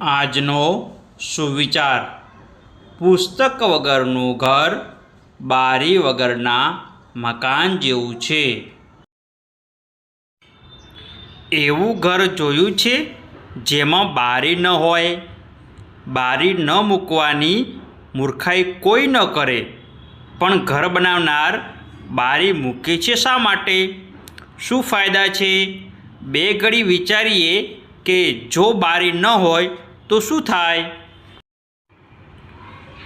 આજનો સુવિચાર. પુસ્તક વગરનું ઘર, બારી વગરના મકાન જેવું છે. એવું ઘર જોયું છે જેમાં બારી ન હોય. બારી ન મૂકવાની મૂર્ખાઈ કોઈ ન કરે, પણ ઘર બનાવનાર બારી મૂકે છે શા માટે? શું ફાયદા છે? બે ઘડી વિચારીએ કે જો બારી ન હોય તો શું થાય?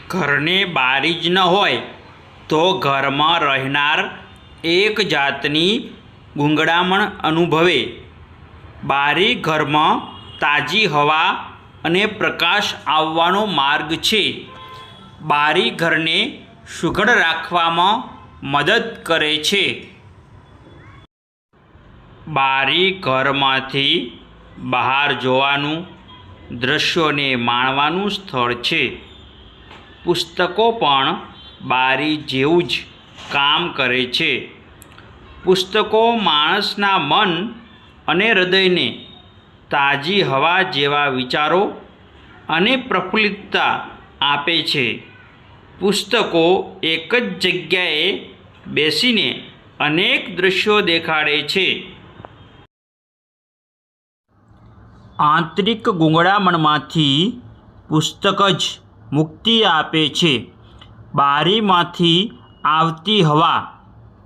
ઘરને બારી જ ન હોય તો ઘરમાં રહેનાર એક જાતની ગૂંગળામણ અનુભવે. બારી ઘરમાં તાજી હવા અને પ્રકાશ આવવાનો માર્ગ છે. બારી ઘરને સુઘડ રાખવામાં મદદ કરે છે. બારી ઘરમાંથી બહાર જોવાનું દૃશ્યોને માણવાનું સ્થળ છે. પુસ્તકો પણ બારી જેવું જ કામ કરે છે. પુસ્તકો માણસના મન અને હૃદયને તાજી હવા જેવા વિચારો અને પ્રફુલ્લિતતા આપે છે. પુસ્તકો એક જ જગ્યાએ બેસીને અનેક દૃશ્યો દેખાડે છે. આંતરિક ગૂંગળામણમાંથી પુસ્તક જ મુક્તિ આપે છે. બારીમાંથી આવતી હવા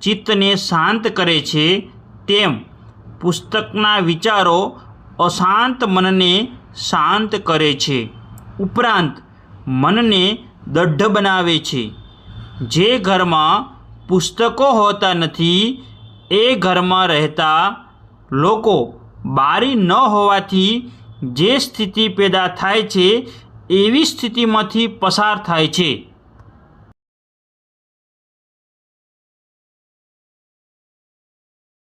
ચિત્તને શાંત કરે છે તેમ પુસ્તકના વિચારો અશાંત મનને શાંત કરે છે. ઉપરાંત મનને દઢ બનાવે છે. જે ઘરમાં પુસ્તકો હોતા નથી, એ ઘરમાં રહેતા લોકો બારી ન હોવાથી જે સ્થિતિ પેદા થાય છે એવી સ્થિતિમાંથી પસાર થાય છે.